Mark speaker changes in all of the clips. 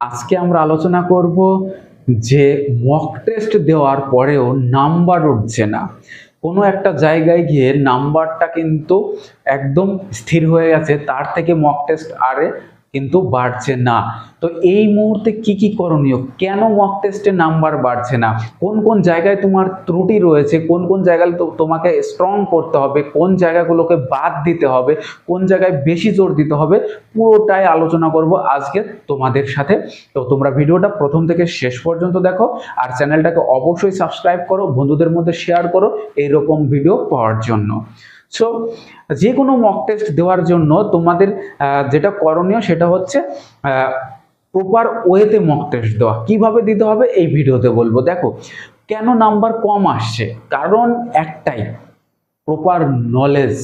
Speaker 1: আজকে আমরা আলোচনা করব যে মক টেস্ট দেওয়ার পরেও নাম্বার উঠছে না। কোনো একটা জায়গায় গিয়ে নাম্বারটা কিন্তু একদম স্থির হয়ে গেছে, তার থেকে মক টেস্ট আরে কিন্তু বাড়ছে না। তো এই মুহূর্তে কি কি করণীয়? কেন মক টেস্টে নাম্বার বাড়ছে না? কোন কোন জায়গায় তোমার ত্রুটি রয়েছে? কোন কোন জায়গায় তোমাকে স্ট্রং করতে হবে? কোন জায়গাগুলোকে বাদ দিতে হবে? কোন জায়গায় বেশি জোর দিতে হবে? পুরোটাই আলোচনা করব আজকে তোমাদের সাথে। তো তোমরা ভিডিওটা প্রথম থেকে শেষ পর্যন্ত দেখো আর চ্যানেলটাকে অবশ্যই সাবস্ক্রাইব করো, বন্ধুদের মধ্যে শেয়ার করো, এইরকম ভিডিও পাওয়ার জন্য। সো যে কোনো মক টেস্ট দেওয়ার জন্য তোমাদের যেটা করণীয় সেটা হচ্ছে প্রপার ওয়েতে মক টেস্ট দেওয়া। কীভাবে দিতে হবে এই ভিডিওতে বলব। দেখো, কেন নাম্বার কম আসছে? কারণ একটাই প্রপার নলেজ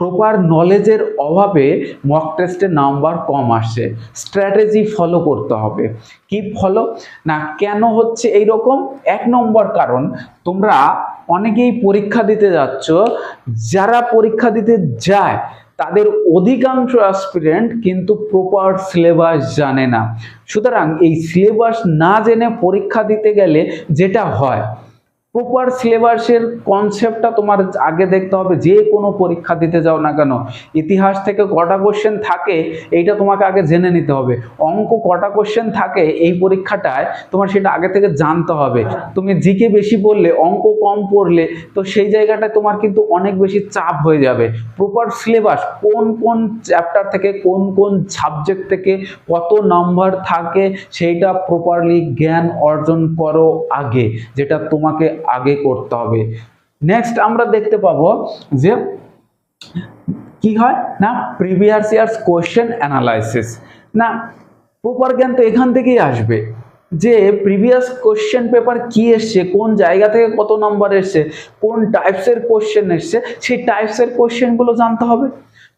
Speaker 1: প্রপার নলেজের অভাবে মক টেস্টের নাম্বার কম আসছে। স্ট্র্যাটেজি ফলো করতে হবে। কি ফলো না, কেন হচ্ছে এই রকম এক নম্বর কারণ, তোমরা অনেকেই পরীক্ষা দিতে যাচ্ছ। যারা পরীক্ষা দিতে যায়, তাদের অধিকাংশ অ্যাসপিরেন্ট কিন্তু প্রপার সিলেবাস জানে না। সুতরাং এই সিলেবাস না জেনে পরীক্ষা দিতে গেলে যেটা হয় প্রপার সিলেবাসের কনসেপ্টটা তোমার আগে দেখতে হবে, যে কোনো পরীক্ষা দিতে যাও না কেন। ইতিহাস থেকে কটা কোশ্চেন থাকে, এইটা তোমাকে আগে জেনে নিতে হবে। অঙ্ক কটা কোশ্চেন থাকে, এই পরীক্ষাটায় তোমার সেটা আগে থেকে জানতে হবে। তুমি জিকে বেশি পড়লে, অঙ্ক কম পড়লে, তো সেই জায়গাটায় তোমার কিন্তু অনেক বেশি চাপ হয়ে যাবে। প্রপার সিলেবাস কোন কোন চ্যাপ্টার থেকে, কোন কোন সাবজেক্ট থেকে কত নাম্বার থাকে, সেইটা প্রপারলি জ্ঞান অর্জন করো আগে, যেটা তোমাকে আগে করতে হবে। নেক্সট আমরা দেখতে পাবো যে কি হয়? না প্রিভিয়াস ইয়ার্স কোয়েশ্চেন অ্যানালাইসিস না প্রপার জ্ঞান তো এখান থেকেই আসবে যে প্রিভিয়াস কোশ্চেন পেপার কি এসছে, কোন জায়গা থেকে কত নাম্বার এসছে, কোন টাইপসের কোশ্চেন এসছে, সেই টাইপসের কোশ্চেনগুলো জানতে হবে।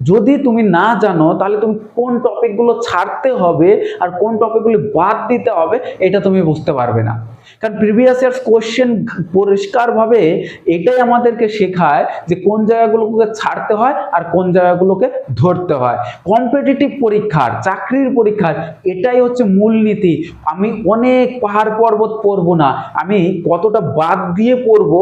Speaker 1: যদি তুমি না জানো, তাহলে তুমি কোন টপিকগুলো ছাড়তে হবে আর কোন টপিকগুলো বাদ দিতে হবে, এটা তুমি বুঝতে পারবে না। কারণ প্রিভিয়াস ইয়ার্স কোশ্চেন পরিষ্কারভাবে এটাই আমাদেরকে শেখায় যে কোন জায়গাগুলোকে ছাড়তে হয় আর কোন জায়গাগুলোকে ধরতে হয়। কম্পিটিটিভ পরীক্ষার, চাকরির পরীক্ষার, এটাই হচ্ছে মূলনীতি আমি অনেক পাহাড় পর্বত পড়ব না, আমি কতটা বাদ দিয়ে পড়ব,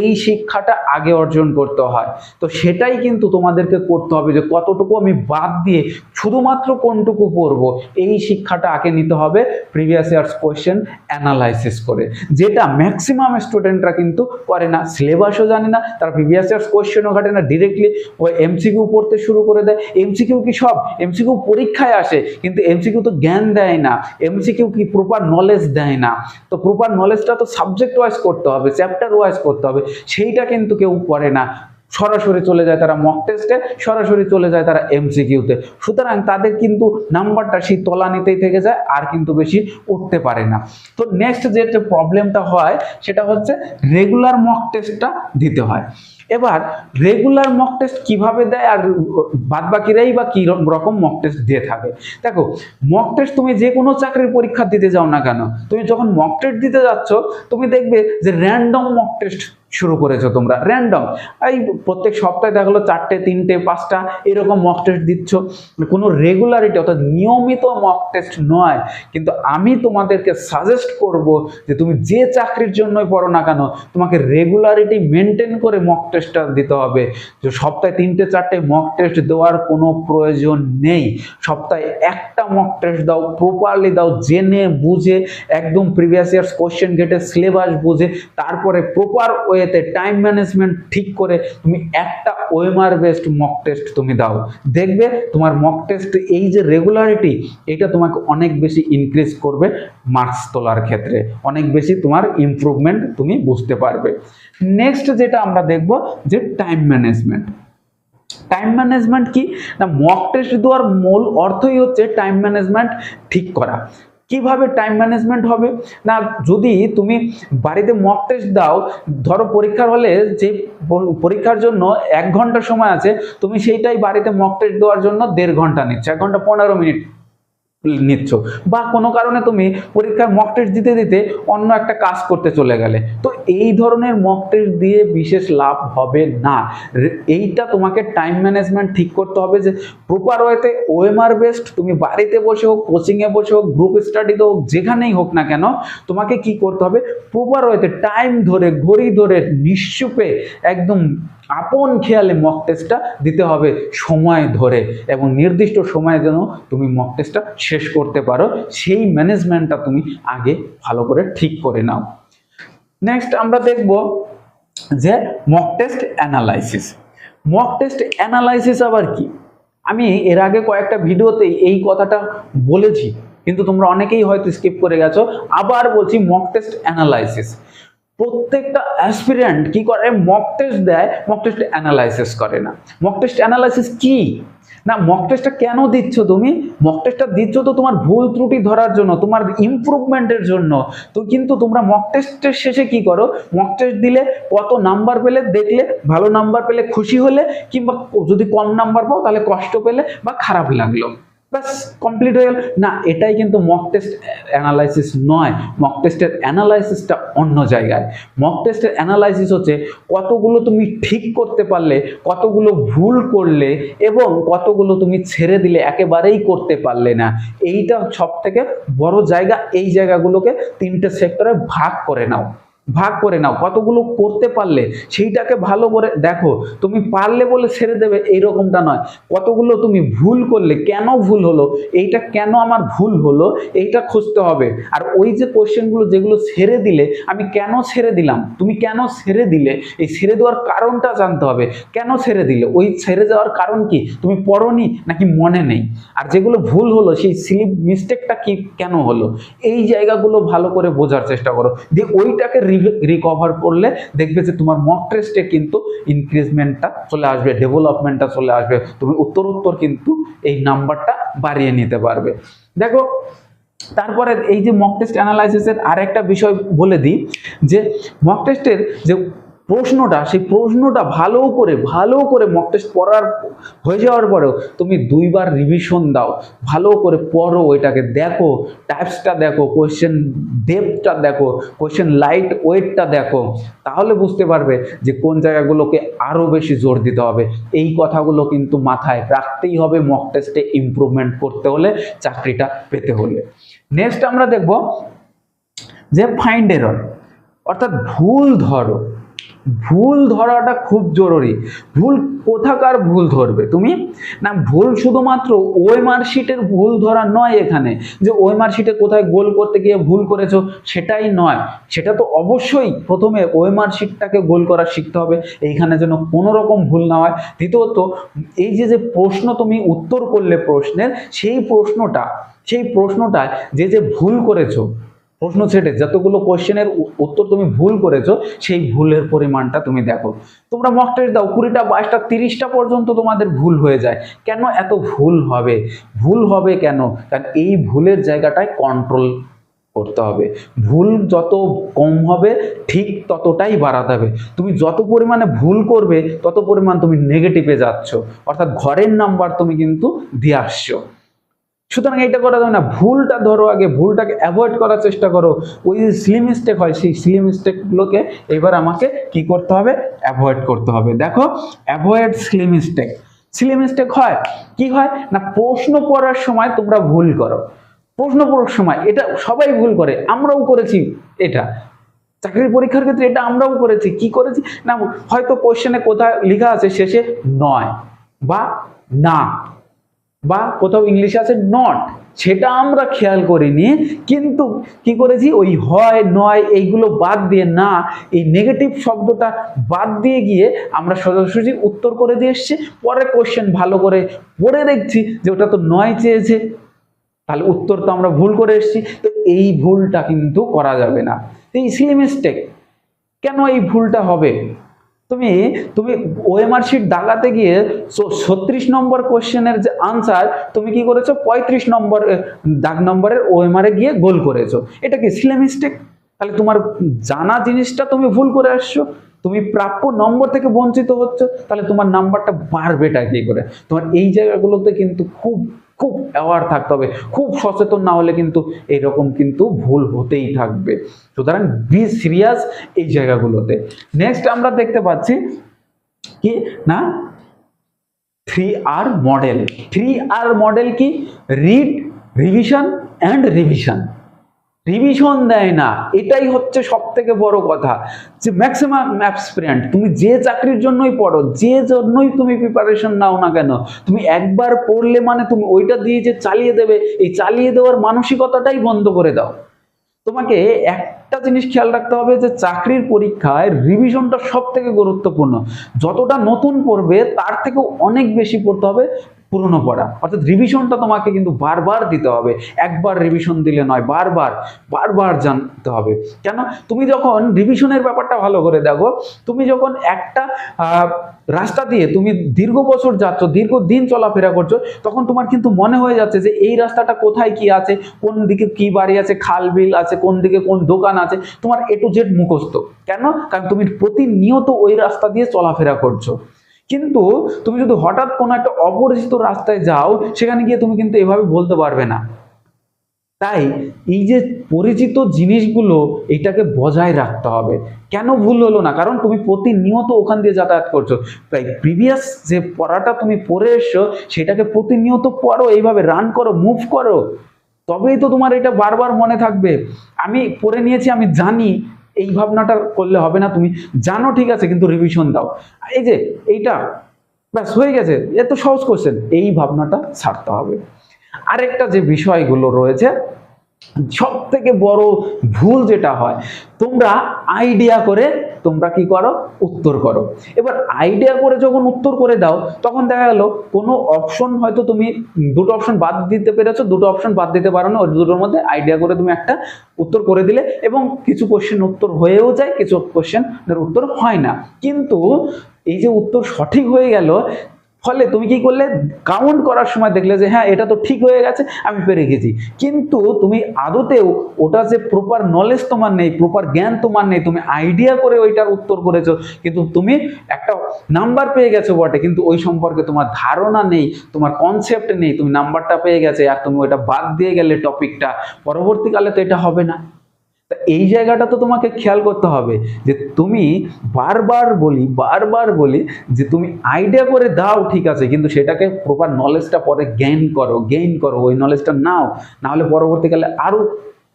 Speaker 1: এই শিক্ষাটা আগে অর্জন করতে হয়। তো সেটাই কিন্তু তোমাদেরকে করতে হবে যে কতটুকু আমি বাদ দিয়ে শুধুমাত্র কোনটুকু পড়ব, এই শিক্ষাটা আগে নিতে হবে প্রিভিয়াস ইয়ার্স কোয়েশ্চেন অ্যানালাইসিস করে। যেটা ম্যাক্সিমাম স্টুডেন্টরা কিন্তু করে না সিলেবাসও জানে না, তারা প্রিভিয়াস ইয়ার্স কোয়েশ্চেনও ঘাটে না ডিরেক্টলি ওই এমসিকিউ পড়তে শুরু করে দেয়। এমসিকিউ কি সব? এমসিকিউ পরীক্ষায় আসে, কিন্তু এমসিকিউ তো জ্ঞান দেয় না এমসিকিউ কি প্রপার নলেজ দেয় না। তো প্রপার নলেজটা তো সাবজেক্ট ওয়াইজ করতে হবে চ্যাপ্টার ওয়াইজ করতে হবে, সেইটা কিন্তু কেউ করে না। সরাসরি চলে যায় তারা মক টেস্টে সরাসরি চলে যায় তারা এমসিকিউতে সুতরাং তাদের কিন্তু নাম্বারটা সেই তলানিতেই থেকে যায়, আর কিন্তু বেশি উঠতে পারে না। তো নেক্সট যে প্রবলেমটা হয়, সেটা হচ্ছে রেগুলার মক টেস্টটা দিতে হয়। এবার রেগুলার মক টেস্ট কীভাবে দেয় আর বাদ বাকিরাই বা কি রকম মক টেস্ট দিয়ে থাকে? দেখো মক টেস্ট তুমি যে কোনো চাকরির পরীক্ষা দিতে যাও না কেন, তুমি যখন মক টেস্ট দিতে যাচ্ছ, তুমি দেখবে যে র্যান্ডম মক টেস্ট শুরু করেছ তোমরা র্যান্ডম এই প্রত্যেক সপ্তাহে দেখা গেলো চারটে, তিনটে, পাঁচটা এরকম মক টেস্ট দিচ্ছ। কোনো রেগুলারিটি অর্থাৎ নিয়মিত মক টেস্ট নয়। কিন্তু আমি তোমাদেরকে সাজেস্ট করব যে তুমি যে চাকরির জন্যই পড়ো না কেন, তোমাকে রেগুলারিটি মেনটেন করে মক টেস্টটা দিতে হবে। যে সপ্তাহে তিনটে চারটে মক টেস্ট দেওয়ার কোনো প্রয়োজন নেই। সপ্তাহে একটা মক টেস্ট দাও প্রপারলি দাও, জেনে বুঝে, একদম প্রিভিয়াস ইয়ার্স কোশ্চেন গেটে সিলেবাস বুঝে, তারপরে প্রপার ওয়েতে টাইম ম্যানেজমেন্ট ঠিক করে তুমি একটা ওয়েমার বেসড মক টেস্ট তুমি দাও। দেখবে তোমার মক টেস্ট এই যে রেগুলারিটি এটা তোমাকে অনেক বেশি ইনক্রিজ করবে মার্কস তোলার ক্ষেত্রে। অনেক বেশি তোমার ইমপ্রুভমেন্ট তুমি বুঝতে পারবে। নেক্সট যেটা আমরা দেখব যে টাইম ম্যানেজমেন্ট টাইম ম্যানেজমেন্ট কি? না মক টেস্ট দেওয়ার মূল অর্থই হচ্ছে টাইম ম্যানেজমেন্ট ঠিক করা। কীভাবে টাইম ম্যানেজমেন্ট হবে? না, যদি তুমি বাড়িতে মক টেস্ট দাও, ধরো পরীক্ষার হলে যে পরীক্ষার জন্য এক ঘণ্টা সময় আছে, তুমি সেইটাই বাড়িতে মক টেস্ট দেওয়ার জন্য দেড় ঘণ্টা নিচ্ছ, এক ঘণ্টা পনেরো মিনিট। নিচ্ছ। বা কোনো কারণে তুমি পরীক্ষার মক টেস্ট দিতে দিতে অন্য একটা কাজ করতে চলে গেলে। তো এই ধরনের মক টেস্ট দিয়ে বিশেষ লাভ হবে না। এইটা তোমাকে টাইম ম্যানেজমেন্ট ঠিক করতে হবে যে প্রপার ওয়েতে ওএমআর বেসড তুমি বাড়িতে বসে হোক কোচিংয়ে বসে হোক গ্রুপ স্টাডিতে হোক, যেখানেই হোক না কেন, তোমাকে কি করতে হবে? প্রপার ওয়েতে টাইম ধরে, ঘড়ি ধরে, নিশ্চুপে একদম আপন খেয়ালে মক টেস্টটা দিতে হবে সময় ধরে। এবং নির্দিষ্ট সময়ে যেন তুমি মক টেস্টটা শেষ করতে পারো, সেই ম্যানেজমেন্টটা তুমি আগে ভালো করে ঠিক করে নাও। নেক্সট আমরা দেখব যে mock test analysis mock test analysis আবার কি? আমি এর আগে কয়েকটা ভিডিওতে এই কথাটা বলেছি, কিন্তু তোমরা অনেকেই হয়তো স্কিপ করে গেছো। আবার বলছি মক টেস্ট অ্যানালাইসিস প্রত্যেকটা অ্যাসপিরেন্ট কি করে? মক টেস্ট দেয় মক টেস্ট অ্যানালাইসিস করে না। মক টেস্ট অ্যানালাইসিস কি? না মক টেস্টটা কেন দিচ্ছ তুমি? মক টেস্টটা দিচ্ছ তো তোমার ভুল ত্রুটি ধরার জন্য, তোমার ইমপ্রুভমেন্টের জন্য। তো কিন্তু তোমরা মক টেস্টের শেষে কি করো? মক টেস্ট দিলে কত নাম্বার পেলে দেখলে, ভালো নাম্বার পেলে খুশি হলে, কিংবা যদি কম নাম্বার পাও তাহলে কষ্ট পেলে বা খারাপ লাগল। ব্যাস কমপ্লিট হয়ে গেল। না, এটাই কিন্তু মক টেস্ট অ্যানালাইসিস নয়। মক টেস্টের অ্যানালাইসিসটা অন্য জায়গায়। মক টেস্টের অ্যানালাইসিস হচ্ছে কতগুলো তুমি ঠিক করতে পারলে, কতগুলো ভুল করলে এবং কতগুলো তুমি ছেড়ে দিলে, একেবারেই করতে পারলে না। এইটা সব থেকে বড় জায়গা। এই জায়গাগুলোকে তিনটে সেক্টরে ভাগ করে নাও। ভাগ করে নাও, কতগুলো করতে পারলে সেইটাকে ভালো করে দেখো। তুমি পারলে বলে ছেড়ে দেবে, এইরকমটা নয়। কতগুলো তুমি ভুল করলে, কেন ভুল হলো, এইটা কেন আমার ভুল হলো, এইটা খুঁজতে হবে। আর ওই যে কোশ্চেনগুলো যেগুলো ছেড়ে দিলে, আমি কেন ছেড়ে দিলাম? তুমি কেন ছেড়ে দিলে? এই ছেড়ে দেওয়ার কারণটা জানতে হবে। কেন ছেড়ে দিলে? ওই ছেড়ে যাওয়ার কারণ কি? তুমি পড়নি নাকি মনে নেই? আর যেগুলো ভুল হলো, সেই স্লিপ মিস্টেকটা কি কেন হলো? এই জায়গাগুলো ভালো করে বোঝার চেষ্টা করো। দিয়ে ওইটাকে রিকভার করলে দেখবে যে তোমার মক টেস্টে কিন্তু ইনক্রিজমেন্টটা চলে আসবে ডেভেলপমেন্টটা চলে আসবে। তুমি উত্তর উত্তর কিন্তু এই নাম্বারটা বাড়িয়ে নিতে পারবে। দেখো, তারপরে এই যে মক টেস্ট অ্যানালাইসিসের আরেকটা বিষয় বলে দিই, যে মক টেস্টের যে প্রশ্নটা, সেই প্রশ্নটা ভালো করে ভালো করে মক টেস্ট পড়ার হয়ে যাওয়ার পরেও তুমি দুইবার রিভিশন দাও, ভালো করে পড়ো ওইটাকে, দেখো টাইপসটা দেখো কোয়েশ্চেন ডেপথটা দেখো কোয়েশ্চেন লাইট ওয়েটটা দেখো, তাহলে বুঝতে পারবে যে কোন জায়গাগুলোকে আরও বেশি জোর দিতে হবে। এই কথাগুলো কিন্তু মাথায় রাখতেই হবে মক টেস্টে ইমপ্রুভমেন্ট করতে হলে, চাকরিটা পেতে হলে। নেক্সট আমরা দেখব যে ফাইন্ড এরর অর্থাৎ ভুল ধরো। ভুল ধরাটা খুব জরুরি। ভুল কোথাকার ভুল ধরবে? তুমি? না, ভুল শুধুমাত্র ওই মার্কশিটের ভুল ধরা নয় এখানে, যে ওই মার্কশিটে কোথায় গোল করতে গিয়ে ভুল করেছ, সেটাই নয়। সেটা তো অবশ্যই প্রথমে ওই মার্কশিটটাকে গোল করা শিখতে হবে, এইখানে যেন কোনো রকম ভুল না হয়। দ্বিতীয়ত, এই যে যে প্রশ্ন তুমি উত্তর করলে প্রশ্নের, সেই প্রশ্নটা, সেই প্রশ্নটায় যে যে ভুল করেছ প্রশ্ন সেটে যতগুলো কোশ্চেনের উত্তর তুমি ভুল করেছ, সেই ভুলের পরিমাণটা তুমি দেখো। তোমরা মক টেস্ট দাও, কুড়িটা, বাইশটা, তিরিশটা পর্যন্ত তোমাদের ভুল হয়ে যায়। কেন এত ভুল হবে? ভুল হবে কেন? কারণ এই ভুলের জায়গাটায় কন্ট্রোল করতে হবে। ভুল যত কম হবে, ঠিক ততটাই বাড়াতে হবে। তুমি যত পরিমাণে ভুল করবে, তত পরিমাণ তুমি নেগেটিভে যাচ্ছ। অর্থাৎ ঘরের নাম্বার তুমি কিন্তু দিয়ে আসছো। সুতরাং এটা করা যাবে না। ভুলটা ধরো আগে, ভুলটাকে অ্যাভয়েড করার চেষ্টা করো। ওই যে স্লিম মিস্টেক হয়, সেই স্লিম মিস্টেকগুলোকে এবার আমাকে কি করতে হবে? অ্যাভয়েড করতে হবে। দেখো avoid slim mistake slim mistake হয়, কি হয়? না, প্রশ্ন পড়ার সময় তোমরা ভুল করো। প্রশ্ন পড়ার সময়, এটা সবাই ভুল করে, আমরাও করেছি এটা। চাকরির পরীক্ষার ক্ষেত্রে এটা আমরাও করেছি। কি করেছি? না, হয়তো কোশ্চেনে কোথায় লেখা আছে, শেষে নয় বা না। বা কোথাও ইংলিশে আছে নট সেটা আমরা খেয়াল করিনি কিন্তু কি করেছি? ওই হয়, নয় এইগুলো বাদ দিয়ে না, এই নেগেটিভ শব্দটা বাদ দিয়ে গিয়ে আমরা সোজাসুজি উত্তর করে দিয়ে এসছি। পরে কোশ্চেন ভালো করে পড়ে দেখছি যে ওটা তো নয় চেয়েছে। তাহলে উত্তর তো আমরা ভুল করে এসেছি। তো এই ভুলটা কিন্তু করা যাবে না। এই সিলি মিস্টেক কেন এই ভুলটা হবে? তুমি তুমি ওএমআর শিট দাগাতে গিয়ে ছত্রিশ নম্বর কোশ্চেনের যে আনসার তুমি কি করেছ? পঁয়ত্রিশ নম্বর দাগ নম্বরের ওএমআর গিয়ে গোল করেছ। এটা কি সিলে মিস্টেক তাহলে তোমার জানা জিনিসটা তুমি ভুল করে আসছো। তুমি প্রাপ্য নম্বর থেকে বঞ্চিত হচ্ছ। তাহলে তোমার নাম্বারটা বাড়বেটা কি করে? তোমার এই জায়গাগুলোতে কিন্তু খুব খুব অ্যাওয়ার থাকতে হবে, খুব সচেতন না হলে কিন্তু এরকম কিন্তু ভুল হতেই থাকবে। সুতরাং বি সিরিয়াস এই জায়গাগুলোতে। নেক্সট আমরা দেখতে পাচ্ছি কি? না? Three R model three R model কি? Read revision and revision revision দেয় না। এটাই হচ্ছে সব থেকে বড় কথা। যে ম্যাক্সিমাম অ্যাপসপিরেন্ট তুমি যে চাকরির জন্যই পড়ো, যে জন্যই তুমি প্রিপারেশন নাও না কেন, তুমি একবার পড়লে মানে তুমি ওইটা দিয়ে যে চালিয়ে দেবে, এই চালিয়ে দেওয়ার মানসিকতাটাই বন্ধ করে দাও। তোমাকে একটা জিনিস খেয়াল রাখতে হবে যে চাকরির পরীক্ষায় রিভিশনটা সব থেকে গুরুত্বপূর্ণ। যতটা নতুন পড়বে, তার থেকেও অনেক বেশি পড়তে হবে। পুরনো পড়া। অর্থাৎ রিভিশনটা তোমাকে কিন্তু বারবার দিতে হবে। একবার রিভিশন দিলে নয়, বারবার বারবার জানতে হবে। কেন? তুমি যখন রিভিশনের ব্যাপারটা ভালো করে দেখো, তুমি যখন একটা রাস্তা দিয়ে তুমি দীর্ঘ বছর যাচ্ছ, দীর্ঘ দিন চলাফেরা করছ, তখন তোমার কিন্তু মনে হয়ে যাচ্ছে যে এই রাস্তাটা কোথায় কি আছে, কোন দিকে কি বাড়ি আছে, খাল বিল আছে, কোন দিকে কোন দোকান আছে, তোমার এ টু জেড মুখস্থ। কেন? কারণ তুমি প্রতিনিয়ত ওই রাস্তা দিয়ে চলাফেরা করছ। কিন্তু তুমি যদি হঠাৎ কোনো একটা অপরিচিত রাস্তায় যাও, সেখানে গিয়ে তুমি কিন্তু এভাবে বলতে পারবে না। তাই এই যে পরিচিত জিনিসগুলো, এটাকে বজায় রাখতে হবে। কেন ভুল হলো না? কারণ তুমি প্রতিনিয়ত ওখান দিয়ে যাতায়াত করছ। তাই প্রিভিয়াস যে পড়াটা তুমি পড়ে এসছো, সেটাকে প্রতিনিয়ত পড়ো, এইভাবে রান করো মুভ করো। তবেই তো তোমার এটা বারবার মনে থাকবে। আমি পড়ে নিয়েছি, আমি জানি এই ভাবনাটা করলে হবে না তুমি। জানো ঠিক আছে, কিন্তু রিভিশন দাও। এই যে এইটা, ব্যাস হয়ে গেছে এত সহজ কোশ্চেন এই ভাবনাটা ছাড়তে হবে। আরেকটা যে বিষয়গুলো রয়েছে সব থেকে বড় ভুল যেটা হয়, তোমরা আইডিয়া করে তোমরা কি করো? উত্তর করো। এবার আইডিয়া করে যখন উত্তর করে দাও, তখন দেখা গেল কোনো অপশন হয়তো তুমি দুটো অপশন বাদ দিতে পেরেছ, দুটো অপশন বাদ দিতে পারো না, ওই দুটোর মধ্যে আইডিয়া করে তুমি একটা উত্তর করে দিলে এবং কিছু কোশ্চেন উত্তর হয়েও যায়, কিছু কোশ্চেনের উত্তর হয় না। কিন্তু এই যে উত্তর সঠিক হয়ে গেল ফলে তুমি কি করলে? কাউন্ট করার সময় দেখলে যে হ্যাঁ এটা তো ঠিক হয়ে গেছে, আমি পেরে গেছি। কিন্তু তুমি আদতেও ওটা যে প্রপার নলেজ তোমার নেই প্রপার জ্ঞান তোমার নেই, তুমি আইডিয়া করে ওইটার উত্তর করেছ, কিন্তু তুমি একটা নাম্বার পেয়ে গেছো বটে, কিন্তু ওই সম্পর্কে তোমার ধারণা নেই, তোমার কনসেপ্ট নেই, তুমি নাম্বারটা পেয়ে গেছে, আর তুমি ওইটা বাদ দিয়ে গেলে টপিকটা পরবর্তীকালে তো এটা হবে না। এই জায়গাটা তো তোমাকে খেয়াল করতে হবে যে তুমি বারবার বলি বারবার বলি যে তুমি আইডিয়া করে দাও ঠিক আছে, কিন্তু সেটাকে প্রপার নলেজটা পরে গেইন করো গেইন করো, ওই নলেজটা নাও, নাহলে পরবর্তীকালে আরও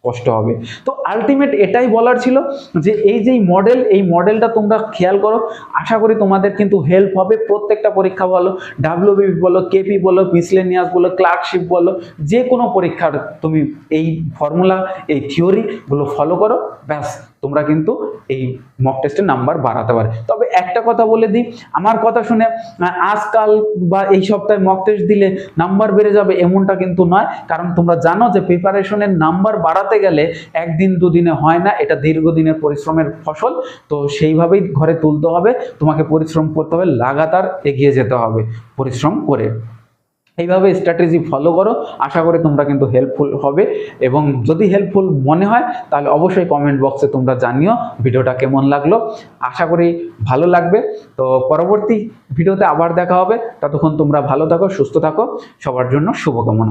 Speaker 1: কষ্ট হবে। তো আলটিমেট এটাই বলার ছিল যে এই যে মডেল এই মডেলটা তোমরা খেয়াল করো, আশা করি তোমাদের কিন্তু হেল্প হবে। প্রত্যেকটা পরীক্ষা বলো ডাব্লিউবি বলো কেপি বলো মিসলেনিয়াস বলো ক্লার্কশিপ বলো, যে কোনো পরীক্ষার তুমি এই ফর্মুলা এই থিওরিগুলো ফলো করো। ব্যাস। তোমরা কিন্তু এই মক টেস্টের নাম্বার বাড়াতে পারে। তবে একটা কথা বলে দিই, আমার কথা শুনে আজকাল বা এই সপ্তাহে মক টেস্ট দিলে নাম্বার বেড়ে যাবে এমনটা কিন্তু নয়, কারণ তোমরা জানো যে প্রিপারেশনের নাম্বার বাড়াতে গেলে একদিন দুদিনে হয় না, এটা দীর্ঘদিনের পরিশ্রমের ফসল, তো সেইভাবেই ঘরে তুলতে হবে, তোমাকে পরিশ্রম করতে হবে, লাগাতার এগিয়ে যেতে হবে, পরিশ্রম করে। এইভাবে স্ট্র্যাটেজি ফলো করো। আশা করি তোমরা কিন্তু হেল্পফুল হবে। এবং যদি হেল্পফুল মনে হয়, তাহলে অবশ্যই কমেন্ট বক্সে তোমরা জানিও ভিডিওটা কেমন লাগল। আশা করি ভালো লাগবে। তো পরবর্তী ভিডিওতে আবার দেখা হবে। ততক্ষণ তোমরা ভালো থাকো, সুস্থ থাকো। সবার জন্য শুভকামনা।